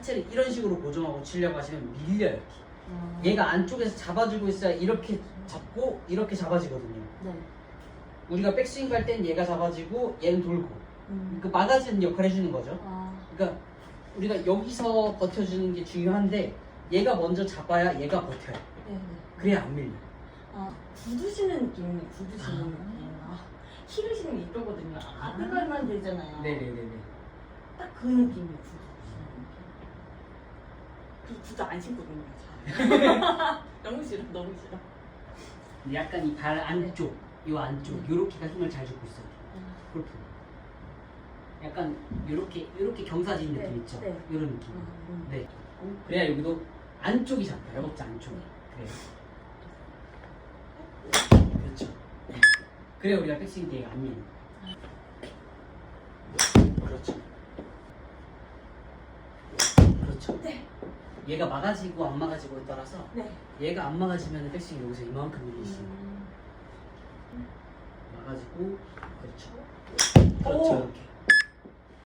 하체를 이런 식으로 고정하고 치려고 하시면 밀려요. 이렇게. 아. 얘가 안쪽에서 잡아주고 있어야 이렇게 잡고 이렇게 잡아지거든요. 네. 우리가 백스윙 갈 땐 얘가 잡아지고 얘는 돌고 음. 그 막아주는 역할 해주는 거죠. 아. 그러니까 우리가 여기서 버텨주는 게 중요한데 얘가 먼저 잡아야 얘가 버텨요. 네. 네. 그래야 안 밀려. 아, 굳으시는 느낌이 굳으시는 아. 느낌. 아, 힐을 신으면 이러거든요. 앞에만 되잖아요. 네네네네. 딱 그 느낌이 느낌. 그 굳어 안 신거든요. 너무 싫어, 너무 싫어. 약간 이 발 안쪽, 이 안쪽, 네. 요렇게가 힘을 잘 주고 있어요. 골프. 약간 요렇게 요렇게 경사진 네, 느낌 있죠? 네. 요런 느낌. 음. 네. 그래야 여기도 안쪽이 잡혀요. 허벅지 안쪽. 네. 그래요. 그렇죠. 네. 우리가 백스윙 때 얘가 안 밀려. 그렇죠. 그렇죠. 네. 얘가 막아지고 안 막아지고에 따라서 네. 얘가 안 막아지면 백스윙 여기서 이만큼 있어요. 음. 막아지고 그렇죠. 그렇죠. 오. 이렇게.